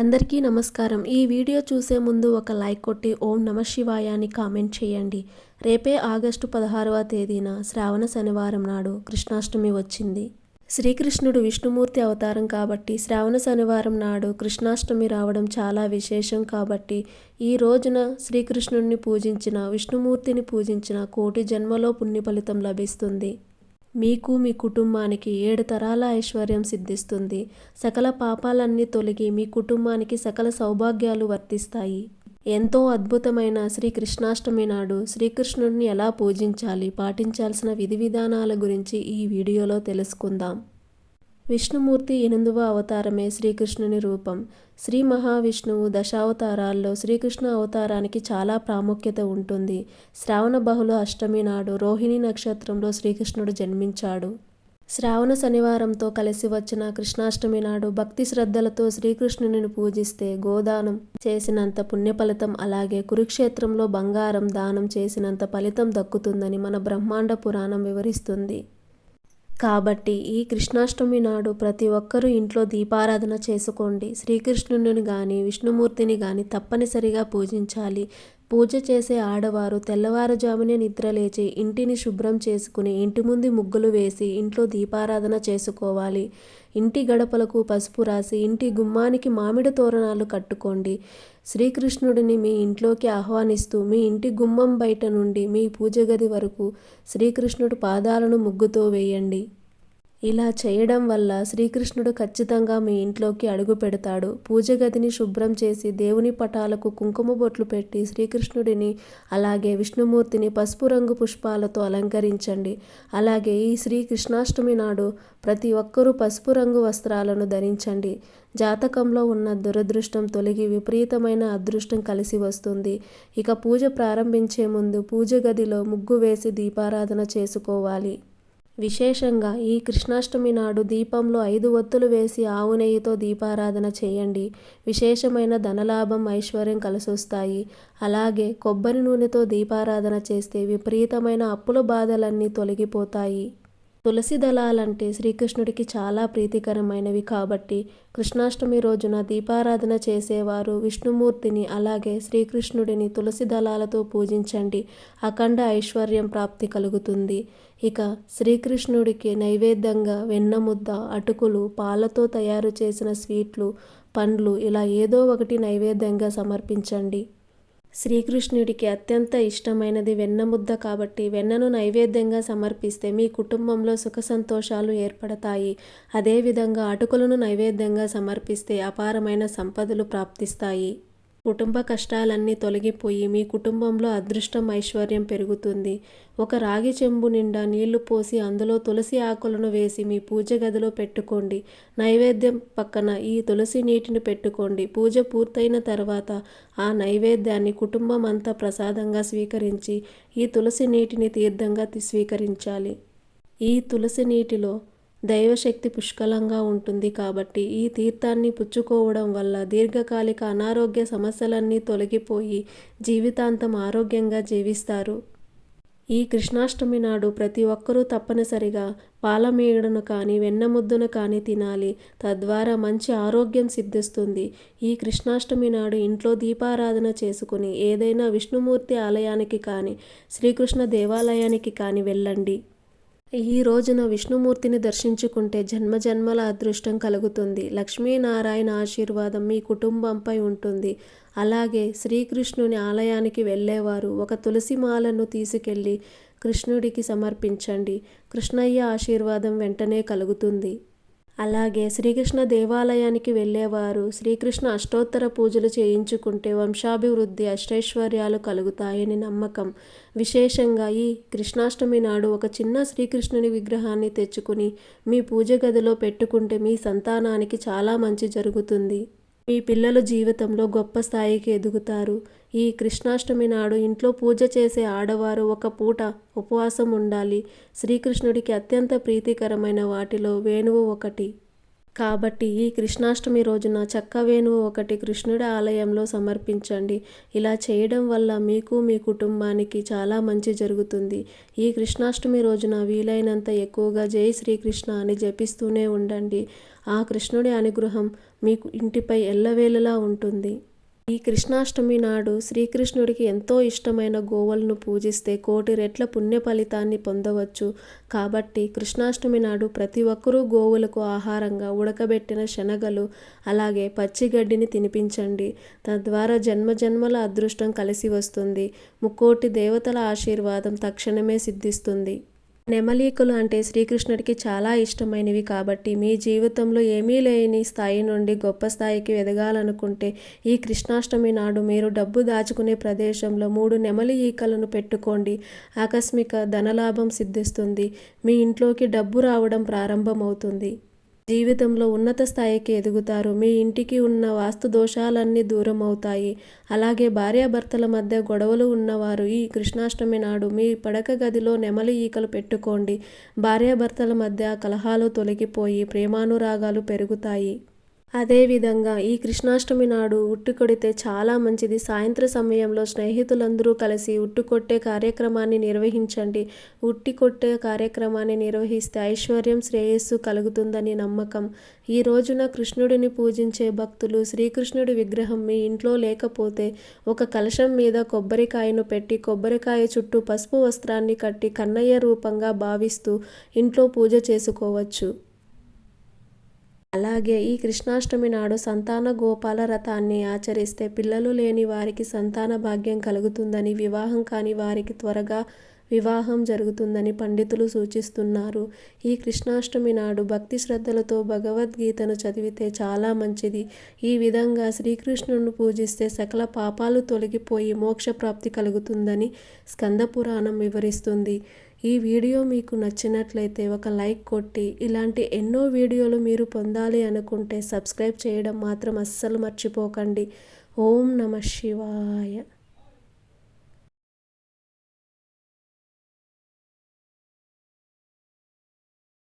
అందరికీ నమస్కారం. ఈ వీడియో చూసే ముందు ఒక లైక్ కొట్టి ఓం నమ శివాయ అని కామెంట్ చేయండి. రేపే ఆగస్టు పదహారవ తేదీన శ్రావణ శనివారం నాడు కృష్ణాష్టమి వచ్చింది. శ్రీకృష్ణుడు విష్ణుమూర్తి అవతారం కాబట్టి శ్రావణ శనివారం నాడు కృష్ణాష్టమి రావడం చాలా విశేషం కాబట్టి ఈ రోజున శ్రీకృష్ణుడిని పూజించిన విష్ణుమూర్తిని పూజించిన కోటి జన్మలో పుణ్య ఫలితం లభిస్తుంది. మీకు మీ కుటుంబానికి ఏడు తరాల ఐశ్వర్యం సిద్ధిస్తుంది. సకల పాపాలన్నీ తొలగి మీ కుటుంబానికి సకల సౌభాగ్యాలు వర్తిస్తాయి. ఎంతో అద్భుతమైన శ్రీకృష్ణాష్టమి నాడు శ్రీకృష్ణుడిని ఎలా పూజించాలి పాటించాల్సిన విధి విధానాల గురించి ఈ వీడియోలో తెలుసుకుందాం. విష్ణుమూర్తి ఎనిమిదవ అవతారమే శ్రీకృష్ణుని రూపం. శ్రీ మహావిష్ణువు దశావతారాల్లో శ్రీకృష్ణ అవతారానికి చాలా ప్రాముఖ్యత ఉంటుంది. శ్రావణ బహుళ అష్టమి నాడు రోహిణి నక్షత్రంలో శ్రీకృష్ణుడు జన్మించాడు. శ్రావణ శనివారంతో కలిసి వచ్చిన కృష్ణాష్టమి నాడు భక్తి శ్రద్ధలతో శ్రీకృష్ణుని పూజిస్తే గోదానం చేసినంత పుణ్యఫలితం అలాగే కురుక్షేత్రంలో బంగారం దానం చేసినంత ఫలితం దక్కుతుందని మన బ్రహ్మాండ పురాణం వివరిస్తుంది. కాబట్టి ఈ కృష్ణాష్టమి నాడు ప్రతి ఒక్కరూ ఇంట్లో దీపారాధన చేసుకోండి. శ్రీకృష్ణుని కానీ విష్ణుమూర్తిని కానీ తప్పనిసరిగా పూజించాలి. పూజ చేసే ఆడవారు తెల్లవారుజామునే నిద్రలేచి ఇంటిని శుభ్రం చేసుకుని ఇంటి ముందు ముగ్గులు వేసి ఇంట్లో దీపారాధన చేసుకోవాలి. ఇంటి గడపలకు పసుపు రాసి ఇంటి గుమ్మానికి మామిడి తోరణాలు కట్టుకోండి. శ్రీకృష్ణుడిని మీ ఇంట్లోకి ఆహ్వానిస్తూ మీ ఇంటి గుమ్మం బయట నుండి మీ పూజ గది వరకు శ్రీకృష్ణుడు పాదాలను ముగ్గుతో వేయండి. ఇలా చేయడం వల్ల శ్రీకృష్ణుడు ఖచ్చితంగా మీ ఇంట్లోకి అడుగు పెడతాడు. పూజ గదిని శుభ్రం చేసి దేవుని పటాలకు కుంకుమ బొట్లు పెట్టి శ్రీకృష్ణుడిని అలాగే విష్ణుమూర్తిని పసుపు రంగు పుష్పాలతో అలంకరించండి. అలాగే ఈ శ్రీ కృష్ణాష్టమి నాడు ప్రతి ఒక్కరూ పసుపు రంగు వస్త్రాలను ధరించండి. జాతకంలో ఉన్న దురదృష్టం తొలగి విపరీతమైన అదృష్టం కలిసి వస్తుంది. ఇక పూజ ప్రారంభించే ముందు పూజ గదిలో ముగ్గు వేసి దీపారాధన చేసుకోవాలి. విశేషంగా ఈ కృష్ణాష్టమి నాడు దీపంలో ఐదు ఒత్తులు వేసి ఆవు నెయ్యితో దీపారాధన చేయండి. విశేషమైన ధనలాభం ఐశ్వర్యం కలిసొస్తాయి. అలాగే కొబ్బరి నూనెతో దీపారాధన చేస్తే విపరీతమైన అప్పుల బాధలన్నీ తొలగిపోతాయి. తులసి దళాలంటే శ్రీకృష్ణుడికి చాలా ప్రీతికరమైనవి కాబట్టి కృష్ణాష్టమి రోజున దీపారాధన చేసేవారు విష్ణుమూర్తిని అలాగే శ్రీకృష్ణుడిని తులసి దళాలతో పూజించండి. అఖండ ఐశ్వర్యం ప్రాప్తి కలుగుతుంది. ఇక శ్రీకృష్ణుడికి నైవేద్యంగా వెన్నముద్ద అటుకులు పాలతో తయారు చేసిన స్వీట్లు పండ్లు ఇలా ఏదో ఒకటి నైవేద్యంగా సమర్పించండి. శ్రీకృష్ణుడికి అత్యంత ఇష్టమైనది వెన్నముద్ద కాబట్టి వెన్నను నైవేద్యంగా సమర్పిస్తే మీ కుటుంబంలో సుఖ సంతోషాలు ఏర్పడతాయి. అదేవిధంగా అటుకులను నైవేద్యంగా సమర్పిస్తే అపారమైన సంపదలు ప్రాప్తిస్తాయి. కుటుంబ కష్టాలన్నీ తొలగిపోయి మీ కుటుంబంలో అదృష్టం ఐశ్వర్యం పెరుగుతుంది. ఒక రాగి చెంబు నిండా నీళ్ళు పోసి అందులో తులసి ఆకులను వేసి మీ పూజ గదిలో పెట్టుకోండి. నైవేద్యం పక్కన ఈ తులసి నీటిని పెట్టుకోండి. పూజ పూర్తయిన తర్వాత ఆ నైవేద్యాన్ని కుటుంబం అంతా ప్రసాదంగా స్వీకరించి ఈ తులసి నీటిని తీర్థంగా స్వీకరించాలి. ఈ తులసి నీటిలో దైవశక్తి పుష్కలంగా ఉంటుంది కాబట్టి ఈ తీర్థాన్ని పుచ్చుకోవడం వల్ల దీర్ఘకాలిక అనారోగ్య సమస్యలన్నీ తొలగిపోయి జీవితాంతం ఆరోగ్యంగా జీవిస్తారు. ఈ కృష్ణాష్టమి నాడు ప్రతి ఒక్కరూ తప్పనిసరిగా పాలమీగడను కానీ వెన్నముద్దును కానీ తినాలి. తద్వారా మంచి ఆరోగ్యం సిద్ధిస్తుంది. ఈ కృష్ణాష్టమి నాడు ఇంట్లో దీపారాధన చేసుకుని ఏదైనా విష్ణుమూర్తి ఆలయానికి కానీ శ్రీకృష్ణ దేవాలయానికి కానీ వెళ్ళండి. ఈ రోజున విష్ణుమూర్తిని దర్శించుకుంటే జన్మజన్మల అదృష్టం కలుగుతుంది. లక్ష్మీనారాయణ ఆశీర్వాదం మీ కుటుంబంపై ఉంటుంది. అలాగే శ్రీకృష్ణుని ఆలయానికి వెళ్ళేవారు ఒక తులసి మాలను తీసుకెళ్ళి కృష్ణుడికి సమర్పించండి. కృష్ణయ్య ఆశీర్వాదం వెంటనే కలుగుతుంది. అలాగే శ్రీకృష్ణ దేవాలయానికి వెళ్ళేవారు. శ్రీకృష్ణ అష్టోత్తర పూజలు చేయించుకుంటే వంశాభివృద్ధి అష్టైశ్వర్యాలు కలుగుతాయని నమ్మకం. విశేషంగా ఈ కృష్ణాష్టమి నాడు ఒక చిన్న శ్రీకృష్ణుని విగ్రహాన్ని తెచ్చుకుని మీ పూజ గదిలో పెట్టుకుంటే మీ సంతానానికి చాలా మంచి జరుగుతుంది. మీ పిల్లలు జీవితంలో గొప్ప స్థాయికి ఎదుగుతారు. ఈ కృష్ణాష్టమి నాడు ఇంట్లో పూజ చేసే ఆడవారు ఒక పూట ఉపవాసం ఉండాలి. శ్రీకృష్ణుడికి అత్యంత ప్రీతికరమైన వాటిలో వేణువు ఒకటి. కాబట్టి ఈ కృష్ణాష్టమి రోజున చక్క వేణువు ఒకటి కృష్ణుడి ఆలయంలో సమర్పించండి. ఇలా చేయడం వల్ల మీకు మీ కుటుంబానికి చాలా మంచి జరుగుతుంది. ఈ కృష్ణాష్టమి రోజున వీలైనంత ఎక్కువగా జై శ్రీకృష్ణ అని జపిస్తూనే ఉండండి. ఆ కృష్ణుడి అనుగ్రహం మీకు ఇంటిపై ఎల్లవేళలా ఉంటుంది. ఈ కృష్ణాష్టమి నాడు శ్రీకృష్ణుడికి ఎంతో ఇష్టమైన గోవులను పూజిస్తే కోటి రెట్ల పుణ్య ఫలితాన్ని పొందవచ్చు. కాబట్టి కృష్ణాష్టమి నాడు ప్రతి ఒక్కరూ గోవులకు ఆహారంగా ఉడకబెట్టిన శనగలు అలాగే పచ్చిగడ్డిని తినిపించండి. తద్వారా జన్మజన్మల అదృష్టం కలిసి వస్తుంది. ముక్కోటి దేవతల ఆశీర్వాదం తక్షణమే సిద్ధిస్తుంది. నెమలీకులు అంటే శ్రీకృష్ణుడికి చాలా ఇష్టమైనవి కాబట్టి మీ జీవితంలో ఏమీ లేని స్థాయి నుండి గొప్ప స్థాయికి ఎదగాలనుకుంటే ఈ కృష్ణాష్టమి నాడు మీరు డబ్బు దాచుకునే ప్రదేశంలో మూడు నెమలి ఈకలను పెట్టుకోండి. ఆకస్మిక ధనలాభం సిద్ధిస్తుంది. మీ ఇంట్లోకి డబ్బు రావడం ప్రారంభమవుతుంది. జీవితంలో ఉన్నత స్థాయికి ఎదుగుతారు. మీ ఇంటికి ఉన్న వాస్తు దోషాలన్నీ దూరం అవుతాయి అలాగే భార్యాభర్తల మధ్య గొడవలు ఉన్నవారు ఈ కృష్ణాష్టమి నాడు మీ పడక గదిలో నెమలి ఈకలు పెట్టుకోండి. భార్యాభర్తల మధ్య కలహాలు తొలగిపోయి ప్రేమానురాగాలు పెరుగుతాయి. అదేవిధంగా ఈ కృష్ణాష్టమి నాడు ఉట్టు కొడితే చాలా మంచిది. సాయంత్ర సమయంలో స్నేహితులందరూ కలిసి ఉట్టు కొట్టే కార్యక్రమాన్ని నిర్వహించండి. ఉట్టి కొట్టే కార్యక్రమాన్ని నిర్వహిస్తే ఐశ్వర్యం శ్రేయస్సు కలుగుతుందని నమ్మకం. ఈ రోజున కృష్ణుడిని పూజించే భక్తులు శ్రీకృష్ణుడి విగ్రహం మీ ఇంట్లో లేకపోతే ఒక కలశం మీద కొబ్బరికాయను పెట్టి కొబ్బరికాయ చుట్టూ పసుపు వస్త్రాన్ని కట్టి కన్నయ్య రూపంగా భావిస్తూ ఇంట్లో పూజ చేసుకోవచ్చు. అలాగే ఈ కృష్ణాష్టమి నాడు సంతాన గోపాల రథాన్ని ఆచరిస్తే పిల్లలు లేని వారికి సంతాన భాగ్యం కలుగుతుందని వివాహం కాని వారికి త్వరగా వివాహం జరుగుతుందని పండితులు సూచిస్తున్నారు. ఈ కృష్ణాష్టమి నాడు భక్తి శ్రద్ధలతో భగవద్గీతను చదివితే చాలా మంచిది. ఈ విధంగా శ్రీకృష్ణుని పూజిస్తే సకల పాపాలు తొలగిపోయి మోక్ష ప్రాప్తి కలుగుతుందని స్కంద పురాణం వివరిస్తుంది. ఈ వీడియో మీకు నచ్చినట్లయితే ఒక లైక్ కొట్టి ఇలాంటి ఎన్నో వీడియోలు మీరు పొందాలి అనుకుంటే సబ్స్క్రైబ్ చేయడం మాత్రం అస్సలు మర్చిపోకండి. ఓం నమ శివాయ.